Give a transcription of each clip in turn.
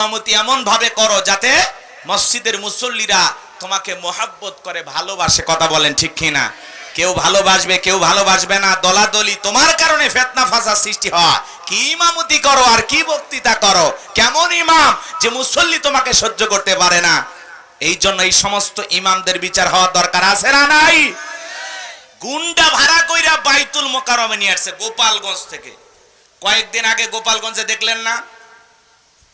ইমামতি এমন ভাবে করো যাতে মসজিদের মুসল্লিরা তোমাকে মোহাব্বত করে, ভালোবাসে। কথা বলেন ঠিক কিনা? কেউ ভালোবাসবে কেউ ভালোবাসবে না। দলাদলি তোমার কারণে ফেতনা ফাসাদ সৃষ্টি হয়। কি ইমামতি করো আর কি বক্তৃতা করো? কেমন ইমাম যে মুসল্লি তোমাকে সহ্য করতে পারে না? এই জন্য এই সমস্ত ইমামদের বিচার হওয়ার দরকার আছে না নাই? গুন্ডা ভাড়া কইরা বাইতুল মোকারমে নিয়ে আসছে গোপালগঞ্জ থেকে। কয়েকদিন আগে গোপালগঞ্জে দেখলেন না?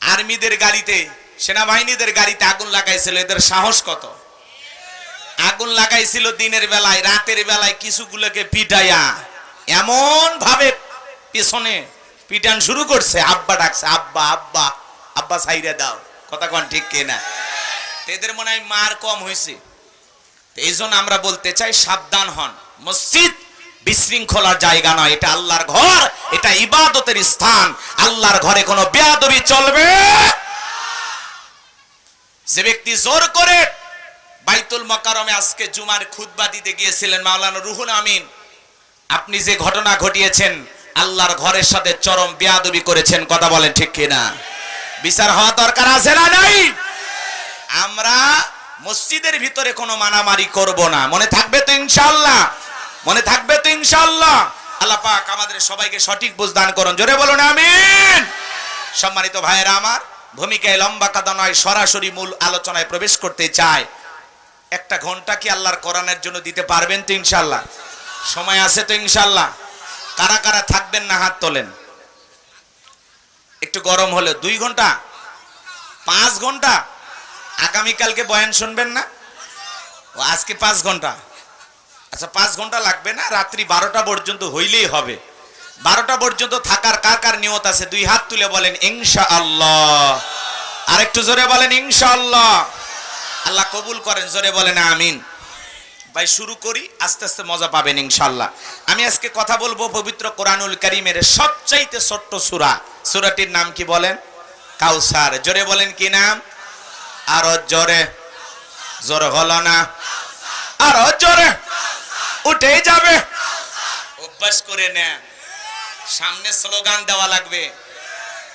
আর্মিদের গাড়িতে, সেনাবাহিনীদের গাড়িতে আগুন লাগাইছিল। এদের সাহস কত? আগুন লাগাইছিল দিনের বেলায়, রাতের বেলায় কিছুগুলোকে পিটাইয়া। এমন ভাবে পেছনে পিটান শুরু করছে। আব্বা ডাকছে, আব্বা আব্বা আব্বা সাইরে দাও। কথা কোন ঠিক কিনা এদের মনে হয় মার কম হয়েছে এই জন্য আমরা বলতে চাই, সাবধান হন। মসজিদ বিশৃঙ্খলার জায়গা নয়, এটা আল্লাহর ঘর, এটা ইবাদতের স্থান। আল্লাহর ঘরে কোনো বেয়াদবি চলবে? যে ব্যক্তি জোর করে বাইতুল মকারমে আজকে জুমার খুতবা দিতে গিয়েছিলেন, মাওলানা রুহুল আমিন, আপনি যে ঘটনা ঘটিয়েছেন, আল্লাহর ঘরের সাথে চরম বেয়াদবি করেছেন, কথা বলেন ঠিক কিনা? বিচার হওয়া দরকার আছে না নাই? আমরা মসজিদের ভিতরে কোনো মানামারি করব না। মনে থাকবে তো ইনশাআল্লাহ। মনে থাকবে তো ইনশাআল্লাহ। আল্লাহ পাক আমাদের সবাইকে সঠিক বুঝ দান করুন। জোরে বলুন, আমিন। সম্মানিত ভাইয়েরা আমার, ভূমিকায় লম্বা কাদা নয়, সরাসরি মূল আলোচনায় প্রবেশ করতে চায় একটা ঘণ্টা কি আল্লাহর কোরআনের জন্য দিতে পারবেন তো ইনশাআল্লাহ? সময় আছে তো ইনশাআল্লাহ? কারা কারা থাকবেন না হাত তোলেন? একটু গরম হলে দুই ঘণ্টা? পাঁচ ঘণ্টা? আগামীকালকে বয়ান শুনবেন না? ও, আজকে পাঁচ ঘণ্টা? আচ্ছা পাঁচ ঘণ্টা লাগবে না? রাত্রি বারোটা পর্যন্ত হইলেই হবে। বারোটা পর্যন্ত থাকার কার কার নিয়ত আছে? দুই হাত তুলে বলেন ইনশা আল্লাহ আর একটু জোরে বলেন ইনশা আল্লাহ আল্লাহ কবুল করেন, জোরে বলেন, আমিন। ভাই, শুরু করি, আস্তে আস্তে মজা পাবেন ইনশাল্লাহ আমি আজকে কথা বলব পবিত্র কোরআনুল করিমের সবচাইতে ছোট্ট সূরা। সূরাটির নাম কি বলেন? কাউসার। জোরে বলেন, কি নাম? আরও জোরে। জোরে হল না? আরও জোরে। উঠেই যাবে। অভ্যাস করে নেন সামনে স্লোগান দেওয়া লাগবে।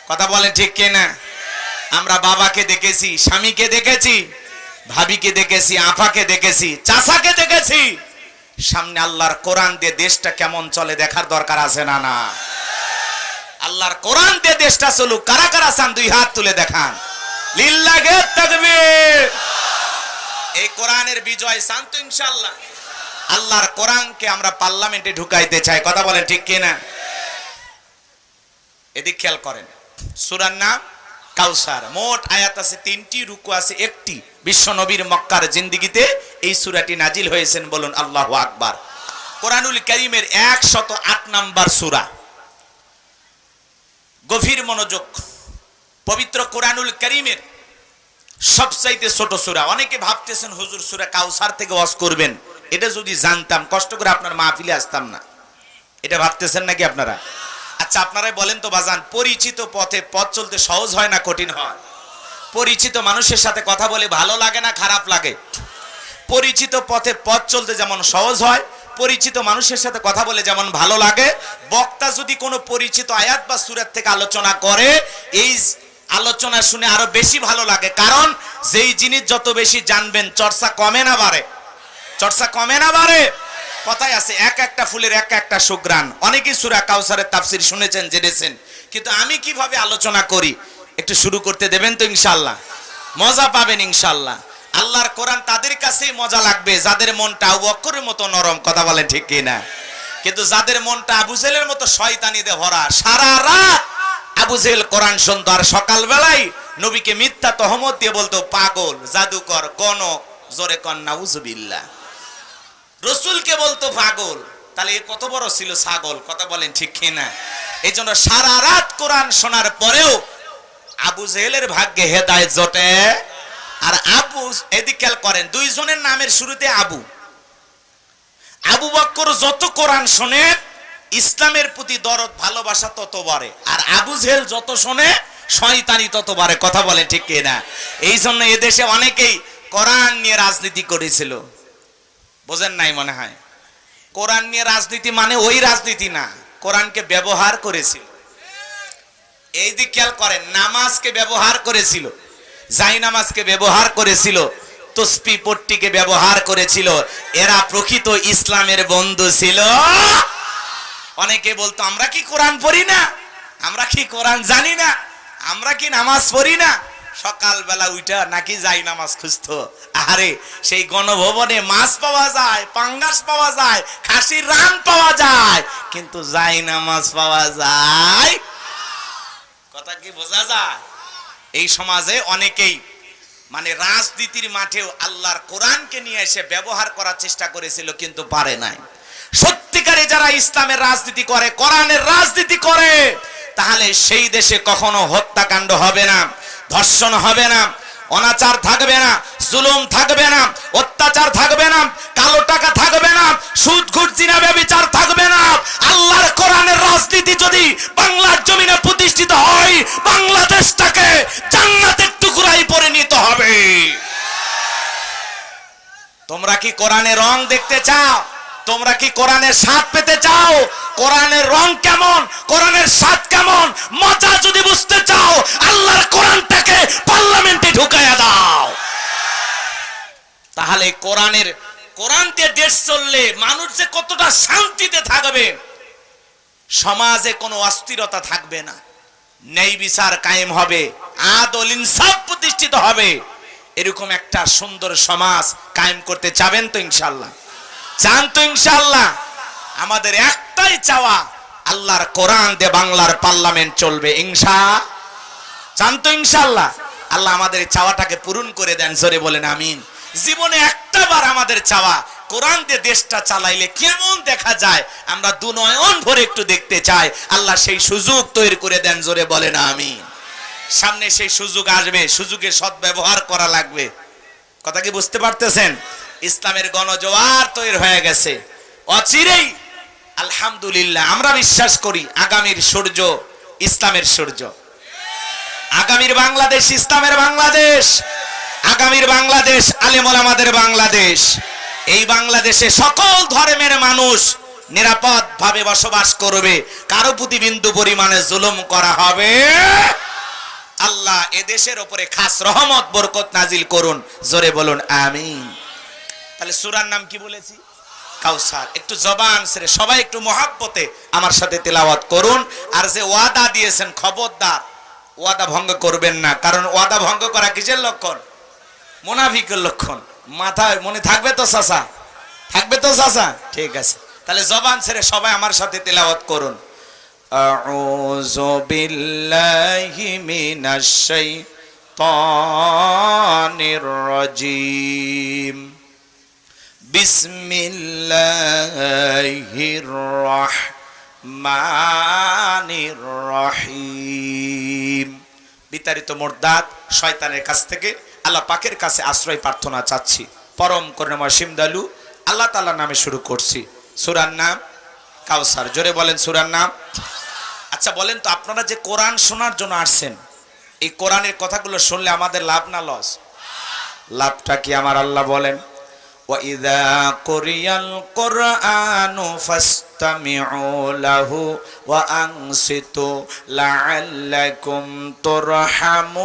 কথা বলে ঠিক কিনা? আমরা বাবাকে দেখেছি, স্বামীকে দেখেছি, ভাবিকে দেখেছি, আফাকে দেখেছি, চাচাকে দেখেছি। সামনে আল্লাহর কোরআন দিয়ে দেশটা কেমন চলে দেখার দরকার আছে না না? আল্লাহর কোরআন দিয়ে দেশটা চলুক, কারা কারা চান দুই হাত তুলে দেখান। লিল্লাহে তাকবীর। এই কোরআনের বিজয় শান্ত ইনশাআল্লাহ। আল্লাহর কোরআনকে আমরা পার্লামেন্টে ঢুকাইতে চাই। কথা বলেন ঠিক কিনা? এদিক খেয়াল করেন। সুরার নাম কাউসার মোট আয়াত আছে, তিনটি, রুকু আছে, একটি। বিশ্ব নবীর মক্কার জিন্দিগিতে এই সূরাটি নাজিল হয়েছেন বলুন আল্লাহু আকবার। কোরআনুল কারীমের 108 নাম্বার সুরা। গভীর মনোযোগ। পবিত্র কোরআনুল করিমের সবচাইতে ছোট সুরা। অনেকে ভাবতেছেন, হুজুর সূরা কাউসার থেকে ওয়াজ করবেন। এটা যদি জানতাম, কষ্ট করে আপনার মাহফিলে আসতাম না। এটা ভাবতেছেন নাকি আপনারা? আচ্ছা আপনারাই বলেন তো বাজান, পরিচিত পথে পথ চলতে সহজ হয় না কঠিন হয়? পরিচিত মানুষের সাথে কথা বলে ভালো লাগে না খারাপ লাগে? পরিচিত পথে পথ চলতে যেমন সহজ হয়, পরিচিত মানুষের সাথে কথা বলে যেমন ভালো লাগে, বক্তা যদি কোনো পরিচিত আয়াত বা সুরের থেকে আলোচনা করে, এই আলোচনা শুনে আরও বেশি ভালো লাগে। কারণ, যেই জিনিস যত বেশি জানবেন, চর্চা কমে না বাড়ে। চর্চা কমে না বাড়ে কথায় আছে, এক একটা ফুলের এক একটা সুগ্রাণ অনেকেই সুরা কাউসারের তাফসির শুনেছেন, জেনেছেন। কিন্তু আমি কীভাবে আলোচনা করি? একটু শুরু করতে দেবেন তো ইনশাল্লাহ মজা পাবেন ইনশাল্লাহ আল্লাহর কোরআন তাদের কাছেই মজা লাগবে। যাদের মনটা বক্করের মতো নরম, কথা বলেন ঠিক কিনা কিন্তু যাদের মনটা আবু জেলের মতো শয়তানিতে ভরা, সারা রাত আবু জেল কোরআন শুনতো আর সকালবেলায় নবীকে মিথ্যা তহমত দিয়ে বলতো, পাগল, জাদুকর, গণক, জোরে কন্যা উজুবিল্লাহ রসুলকে বলতো পাগল। তাহলে এ কত বড় ছিল ছাগল? কথা বলেন ঠিক কিনা? এই জন্য সারা রাত কোরআন শোনার পরেও আবু জেহেলের ভাগ্যে হেদায়ত জটে। আর আবু, এদিক করেন, দুইজনের নামের শুরুতে আবু। আবু বক্কর যত কোরআন শোনে, ইসলামের প্রতি দরদ, ভালোবাসা তত বাড়ে। আর আবু জেহেল যত শোনে, শয়তানি তত বাড়ে। কথা বলে ঠিক কিনা? এই জন্য এদেশে অনেকেই কোরআন নিয়ে রাজনীতি করেছিল। বোঝেন নাই মনে হয়। কোরআন নিয়ে রাজনীতি মানে ওই রাজনীতি না, কোরআনকে ব্যবহার করেছিল। এই দিক খেয়াল করেন, নামাজকে ব্যবহার করেছিল জাই নামাজকে ব্যবহার করেছিল তসপি পট্টিকে ব্যবহার করেছিল, এরা প্রকৃত ইসলামের বন্ধু ছিল। অনেকে বলতো, আমরা কি কোরআন পড়ি না? আমরা কি কোরআন জানি না? আমরা কি নামাজ পড়ি না? সকালবেলা উইটা নাকি যাই নামাজ খুঁজতো। আরে সেই গণভবনে মাছ পাওয়া যায়, পাঙ্গাস পাওয়া যায়, খাসির রান পাওয়া যায়, কিন্তু যাই নামাজ পাওয়া যায়, কথা কি বোঝা যায়? এই সমাজে অনেকেই মানে রাজনীতির মাঠেও আল্লাহর কোরআনকে নিয়ে এসে ব্যবহার করার চেষ্টা করেছিল, কিন্তু পারে নাই। সত্যিকারে যারা ইসলামের রাজনীতি করে, কোরআনের রাজনীতি করে, তাহলে সেই দেশে কখনো হত্যাকাণ্ড হবে না। ধর্ষণ হবে না, অনাচার থাকবে না, জুলুম থাকবে না, অত্যাচার থাকবে না, কালো টাকা থাকবে না, সুদ ঘুষ জিনা ব্যভিচার থাকবে না। আল্লাহর কোরআনের রাজনীতি যদি বাংলার জমিনে প্রতিষ্ঠিত হয়, বাংলাদেশটাকে জান্নাতের টুকরাই পরিণত হবে। তোমরা কি কোরআনের রং দেখতে চাও? তোমরা কি কোরআনের স্বাদ পেতে চাও? কোরআনের রং কেমন? কোরআনের স্বাদ কেমন? মজা যদি বুঝতে চাও, আল্লাহর কোরআনটাকে পার্লামেন্টে ঢুকাইয়া দাও। তাহলে কোরআনের, কোরআন দিয়ে দেশ চললে মানুষ যে কতটা শান্তিতে থাকবে, সমাজে কোনো অস্থিরতা থাকবে না। ন্যায় বিচার কায়েম হবে, আদল ইনসাফ প্রতিষ্ঠিত হবে। এরকম একটা সুন্দর সমাজ কায়েম করতে চাবেন তো ইনশাল্লাহ চান ইনশাল্লাহ আমাদের একটাই চাওয়া, আল্লাহর কোরআন দিয়ে বাংলার পার্লামেন্ট চলবে, ইনশা। চান ইনশাল্লাহ আল্লাহ আমাদের চাওয়াটাকে পূরণ করে দেন, জোরে বলেন আমিন। জীবনে একটা আমাদের চাওয়া, কোরআন দিয়ে দেশটা চালাইলে কেমন দেখা যায়, আমরা দু নয়ন ভরে একটু দেখতে চাই, আল্লাহ সেই সুযোগ তৈরি করে দেন, জোরে বলেন আমিন। সামনে সেই সুযোগ আসবে, সুযোগের সদ্ব্যবহার করা লাগবে। কথা কি বুঝতে পারতেছেন? ইসলামের গণজোয়ার তৈরি হয়ে গেছে। অচিরেই, আলহামদুলিল্লাহ, আমরা বিশ্বাস করি আগামীর সূর্য ইসলামের সূর্য। আগামীর বাংলাদেশ ইসলামের বাংলাদেশ। আগামীর বাংলাদেশ আলেমল আমাদের বাংলাদেশ। এই বাংলাদেশে সকল ধর্মের মানুষ নিরাপদ ভাবে বসবাস করবে। কারও প্রতি বিন্দু পরিমাণে জুলুম করা হবে। আল্লাহ এ দেশের উপরে খাস রহমত, বরকত নাজিল করুন। জোরে বলুন, আমিন। তাহলে সুরার নাম কি বলেছি কাউসার একটু জবান সেরে সবাই একটু মহাব্বতে আমার সাথে তেলাওয়াত করুন আর যে ওয়াদা দিয়েছেন খবরদার ওয়াদা ভঙ্গ করবেন না কারণ ওয়াদা ভঙ্গ করা কিসের লক্ষণ মোনাফিকের লক্ষণ মাথায় মনে থাকবে তো চাচা থাকবে তো চাচা ঠিক আছে তাহলে জবান ছেড়ে সবাই আমার সাথে তেলাওয়াত করুন أعوذ بالله من الشيطان الرجيم بسم الله الرحمن الرحيم বিতাড়িত মোরদাত শয়তানের কাছ থেকে আল্লাহ পাকের কাছে আশ্রয় প্রার্থনা চাচ্ছি পরম করুণাময় সিমদালু আল্লাহ তাআলার নামে শুরু করছি সূরার নাম কাউসার জোরে বলেন সূরার নাম আচ্ছা বলেন তো আপনারা যে কোরআন শোনার জন্য আসছেন এই কোরআনের কথাগুলো শুনলে আমাদের লাভ না লস লাভটা কি আমার আল্লাহ বলেন وَإِذَا قُرِئَ الْقُرْآنُ فَاسْتَمِعُوا لَهُ وَأَنصِتُوا لَعَلَّكُمْ تُرْحَمُونَ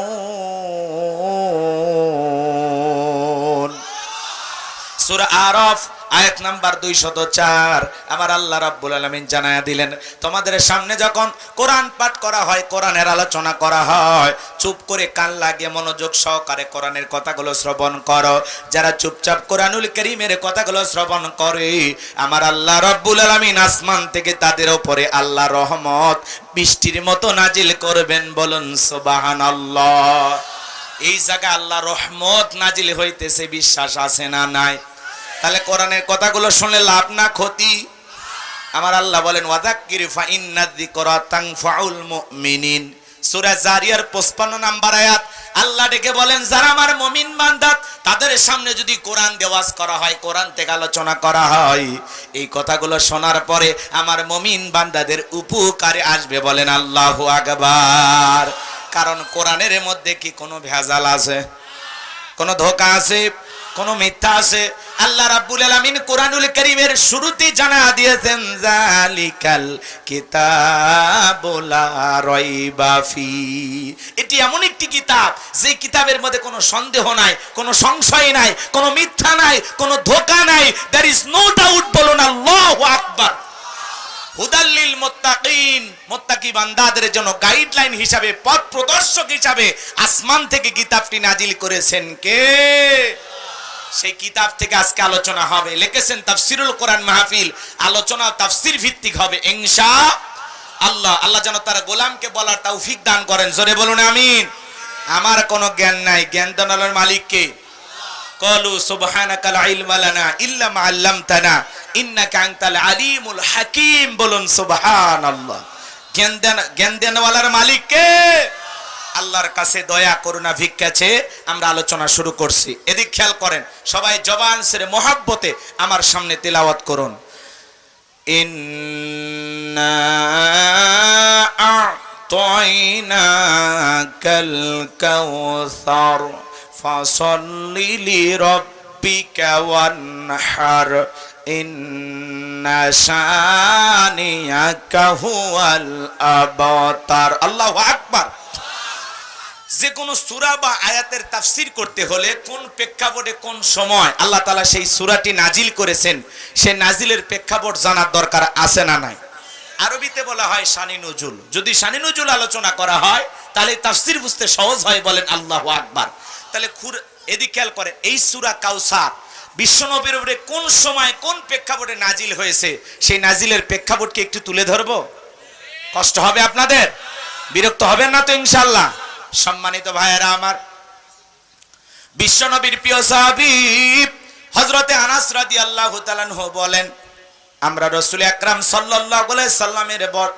সূরা আরাফ আয়াত নাম্বার 204 আমার আল্লাহ রাব্বুল আলামিন জানায়া দিলেন, তোমাদের সামনে যখন কোরআন পাঠ করা হয়, কোরআনের আলোচনা করা হয়, চুপ করে কান লাগিয়ে মনোযোগ সহকারে কোরআনের কথাগুলো শ্রবণ করো। যারা চুপচাপ কোরআনুল কারীমের কথাগুলো শ্রবণ করে, আমার আল্লাহ রাব্বুল আলামিন আসমান থেকে তাদের ওপরে আল্লাহ রহমত বৃষ্টির মতো নাজিল করবেন বলুন সোবাহান সুবহানাল্লাহ। এই জায়গায় আল্লাহ রহমত নাজিল হইতেছে, বিশ্বাস আছে না নাই? তাহলে কোরআনের কথাগুলো শুনলে লাভ না, ক্ষতি? আমার আল্লাহ বলেন ওয়াদাক্কির ফা ইন্না যিকরা তানফাউল মুমিনিন। সূরা জারিয়ার 55 নাম্বার আয়াত, আল্লাহ ডেকে বলেন, যারা আমার মুমিন বান্দা তাদের সামনে যদি কোরআন দেওয়াজ করা হয়, কোরআন থেকে আলোচনা করা হয়, এই কথাগুলো শোনার পরে আমার মুমিন বান্দাদের উপকারে আসবে বলেন আল্লাহ আকবার। কারণ কোরআনের মধ্যে কি কোনো ভেজাল আছে? কোনো ধোকা আছে? কোন মিথ্যা আছে? আল্লাহ রাব্বুল আলামিন কোরআনুল কারীমের শুরুতে জানা দিয়েছেন জালিকাল কিতাবুল রাইবা ফি। এটি এমন একটি কিতাব, যে কিতাবের মধ্যে কোনো সন্দেহ নাই, কোনো সংশয় নাই, কোনো মিথ্যা নাই, কোনো ধোঁকা নাই। দ্যার ইজ নো ডাউট বলুন আল্লাহু আকবার। হুদাল্লিল মুত্তাকিন, মুত্তাকি বান্দাদের জন্য গাইডলাইন হিসাবে, পথ প্রদর্শক হিসাবে আসমান থেকে কিতাবটি নাজিল করেছেন কে? সেই কিতাব থেকে আজকে আলোচনা হবে। লিখেছেন তাফসিরুল কোরআন মাহফিল। আলোচনা তাফসির ভিত্তিক হবে। ইনশা আল্লাহ আল্লাহ যেন তার গোলামকে বলার তৌফিক দান করেন। জোরে বলুন, আমিন। আমার কোনো জ্ঞান নাই। জ্ঞান দানার মালিক কে কলু সুবহানাকা লা ইলমা লানা ইল্লা মা আল্লামতানা। ইন্নাকা আনতাল আলিমুল হাকিম। বলুন, সুবহানাল্লাহ। জ্ঞান দেন জ্ঞান দেনওয়ালার মালিক কে আল্লাহর কাছে দয়া, করুণা ভিক্ষাছে আমরা আলোচনা শুরু করছি। এদিক খেয়াল করেন, সবাই জবান সেরে মোহাব্বতে আমার সামনে তেলাওয়াত করুন। ইন্না আ'তাইনাকাল কাউসার, ফাসাল্লি লিরাব্বিকা ওয়ানহার, ইন্না শানিয়াকা হুয়াল আবতার। আল্লাহু আকবার। যে কোনো সুরা বা আয়াতের তাফসীর করতে হলে কোন প্রেক্ষাপটে কোন সময় আল্লাহ তালা সেই সূরাটি নাজিল করেছেন, সে নাজিলের প্রেক্ষাপট জানার দরকার আছে না নাই? আরবিতে বলা হয় শানি নজুল। যদি শানি নজুল আলোচনা করা হয়, তাহলে তাফসির বুঝতে সহজ হয় বলেন আল্লাহ আকবার। তাহলে খুর, এদিক খেয়াল করে, এই সুরা কাউসার বিশ্বনবীর উপরে কোন সময় কোন প্রেক্ষাপটে নাজিল হয়েছে, সেই নাজিলের প্রেক্ষাপটকে একটু তুলে ধরবো? কষ্ট হবে আপনাদের? বিরক্ত হবেন না তো ইনশাল্লাহ সম্মানিত ভাইয়েরা আমার বিশ্বনবীর প্রিয় সাহাবি হযরতে আনাস রাদিয়াল্লাহু তাআলা বলেন, আমরা রসুল আকরাম আলাইহি সাল্লামের বর-